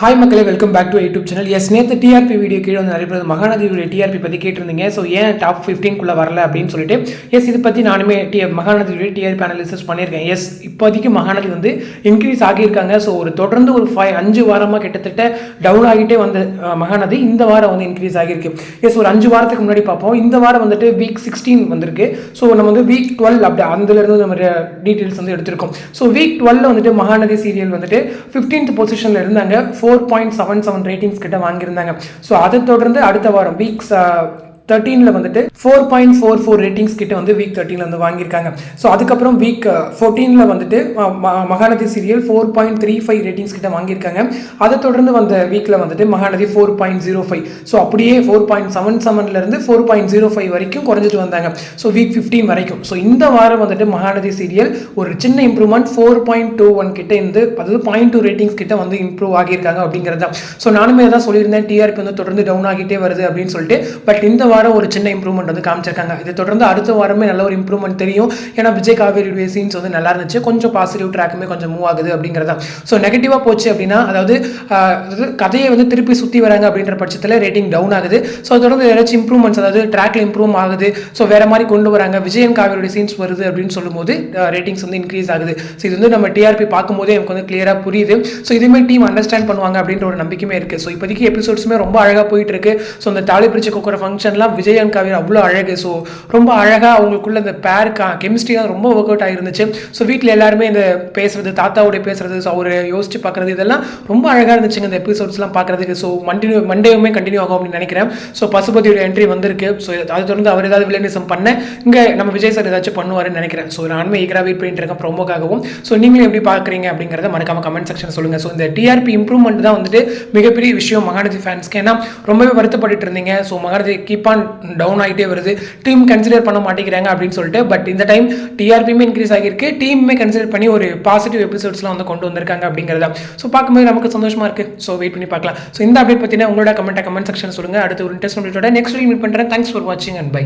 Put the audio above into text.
Hi மக்களே welcome back to YouTube channel yes நேற்று TRP video கீழே வந்து நிறைய பேர் மகாநதியுடைய டிஆர்பி பற்றி கேட்டிருந்தீங்க. ஸோ ஏன் டாப் ஃபிஃப்டீன்குள்ளே வரல அப்படின்னு சொல்லிட்டு எஸ் இது பற்றி நானுமே டி மகாநதியுடைய டிஆர்பி அனாலிசிஸ் பண்ணியிருக்கேன். எஸ் இப்போதைக்கு மகாநதி வந்து இன்க்ரீஸ் ஆகியிருக்காங்க. ஸோ ஒரு தொடர்ந்து ஒரு ஃபைவ் அஞ்சு வாரமாக கிட்டத்தட்ட டவுன் ஆகிட்டே வந்த மகாநதி இந்த வாரம் வந்து இன்க்ரீஸ் ஆகியிருக்கு. எஸ் ஒரு அஞ்சு வாரத்துக்கு முன்னாடி பார்ப்போம். இந்த வாரம் வந்துட்டு வீக் சிக்ஸ்டீன் வந்திருக்கு. ஸோ நம்ம வந்து வீக் டுவெல் அப்படி அதுலேருந்து நம்ம டீட்டெயில்ஸ் வந்து எடுத்திருக்கோம். ஸோ வீக் டுவெல்ல வந்துட்டு மகாநதி சீரியல் வந்துட்டு ஃபிஃப்டீன்த் பொசிஷனில் இருந்தாங்க. Four point seven seven ratings கிட்ட வாங்கியிருந்தாங்க. ஸோ அதை தொடர்ந்து அடுத்த வாரம் வீக்ஸ் தேர்ட்டீனில் வந்துட்டு four point four four ratings கிட்ட வந்து வீக் தேர்ட்டீனில் வந்து வாங்கியிருக்காங்க. ஸோ அதுக்கப்புறம் வீக் ஃபோர்டீனில் uh, வந்துட்டு ம- Mahanadi serial four point three five ratings கிட்ட வாங்கியிருக்காங்க. அதை தொடர்ந்து வந்த வீக்கில் வந்துட்டு Mahanadi four point zero five so அப்படியே ஃபோர் பாயிண்ட் செவன் செவன்லேருந்து ஃபோர் பாயிண்ட் ஜீரோ ஃபைவ் வரைக்கும் குறைஞ்சிட்டு வந்தாங்க. ஸோ வீக் ஃபிஃப்டீன் வரைக்கும். ஸோ இந்த வாரம் வந்துட்டு மகாநதி சீரியல் ஒரு சின்ன improvement four point two one கிட்ட இருந்து அதாவது பாயிண்ட் டூ ரேட்டிங்ஸ் கிட்ட வந்து இம்ப்ரூவ் ஆகியிருக்காங்க அப்படிங்கிறது தான் ஸோ நானுமே தான் சொல்லியிருந்தேன் டிஆர்பி வந்து தொடர்ந்து டவுன் ஆகிட்டே வருது அப்படின்னு சொல்லிட்டு. பட் இந்த வாரம் ஒரு சின்ன இம்ப்ரூவ்மெண்ட் வந்து காமிச்சிருக்காங்க. இது தொடர்ந்து அடுத்த வாரமே நல்ல ஒரு இம்ப்ரூவ்மெண்ட் தெரியும். ஏன்னா விஜய் காவேரியுடைய சீன்ஸ் வந்து நல்லா இருந்துச்சு. கொஞ்சம் பாசிட்டிவ் ட்ராக்குமே கொஞ்சம் மூவ் ஆகுது அப்படிங்கிறது. தான் ஸோ நெகட்டிவாக போச்சு அப்படின்னா அதாவது கதையை வந்து திருப்பி சுற்றி வராங்க அப்படின்ற பட்சத்தில் ரேட்டிங் டவுன் ஆகுது. ஸோ தொடர்ந்து ஏதாச்சும் இம்ப்ரூவ்மெண்ட்ஸ் அதாவது ட்ராக்ல இம்ப்ரூவ் ஆகுது. ஸோ வேற மாதிரி கொண்டு வராங்க. விஜயன் காவேரியுடைய சீன்ஸ் வருது அப்படின்னு சொல்லும்போது ரேட்டிங்ஸ் வந்து இன்க்ரீஸ் ஆகுது. ஸோ இது வந்து நம்ம டிஆர்பி பார்க்கும்போதே எனக்கு வந்து கிளியராக புரியுது. ஸோ இதுவுமே டீம் அண்டர்ஸ்டாண்ட் பண்ணுவாங்க அப்படின்ற ஒரு நம்பிக்கையுமே இருக்குது ஸோ இப்போதைக்கு எபிசோட்ஸுமே ரொம்ப அழகாக போயிட்டு இருக்கு. ஸோ அந்த தாலி பிரிச்சு ஃபங்க்ஷனில் தான் விஜய் அண்ட் காவேரி அவ்வளோ அழகு. ஸோ ரொம்ப அழகாக அவங்களுக்குள்ள இந்த பேர் தான் ரொம்ப ஒர்க் அவுட் ஆகிருந்துச்சு ஸோ வீட்டில் எல்லாருமே இந்த பேசுறது தாத்தாவுடைய பேசுறது ஸோ அவரை யோசிச்சு பார்க்குறது இதெல்லாம் ரொம்ப அழகாக இருந்துச்சுங்க இந்த எபிசோட்ஸ்லாம் பார்க்குறதுக்கு. ஸோ மண்டினியூ மண்டேவுமே கண்டினியூ ஆகும் அப்படின்னு நினைக்கிறேன். ஸோ பசுபதியோட என்ட்ரி வந்திருக்கு. ஸோ அதை தொடர்ந்து அவர் ஏதாவது வில்லனிசம் பண்ண இங்கே நம்ம விஜய் சார் ஏதாச்சும் பண்ணுவாருன்னு நினைக்கிறேன். ஸோ நானுமே ஈகராக வெயிட் பண்ணிட்டு இருக்கேன் ப்ரோமோக்காகவும் ஸோ நீங்களும் எப்படி பார்க்குறீங்க அப்படிங்கிறத மறக்காம கமெண்ட் செக்ஷன் சொல்லுங்கள் ஸோ இந்த டிஆர்பி இம்ப்ரூவ்மெண்ட் தான் வந்துட்டு மிகப்பெரிய விஷயம் மகாநதி ஃபேன்ஸ்க்கு ஏன்னா ரொம்பவே வருத்தப்பட்டு இருந்தீங்க. So Mahanadi keep on down ஆகிட்டே வருது. டீம் கன்சிடர் பண்ண மாட்டேங்கிறாங்க அப்படின்னு சொல்லிட்டு பட் இந்த டைம் டிஆர்பியுமே இன்க்ரீஸ் ஆகியிருக்கு. டீமுமே கன்சிடர் பண்ணி ஒரு பாசிட்டிவ் எபிசோட்ஸ்லாம் வந்து கொண்டு வந்திருக்காங்க அப்படிங்கிறத. ஸோ பார்க்கும்போது நமக்கு சந்தோஷமா இருக்கு. ஸோ வெயிட் பண்ணி பார்க்கலாம். ஸோ இந்த அப்டேட் பற்றின உங்களோட கமெண்ட்டை கமெண்ட் செக்ஷன் சொல்லுங்கள் அடுத்து ஒரு இன்ட்ரெஸ்ட் நெக்ஸ்ட் வீக் மீட் பண்ணுறேன் தேங்க்ஸ் ஃபார் வாட்சிங் அண்ட் பை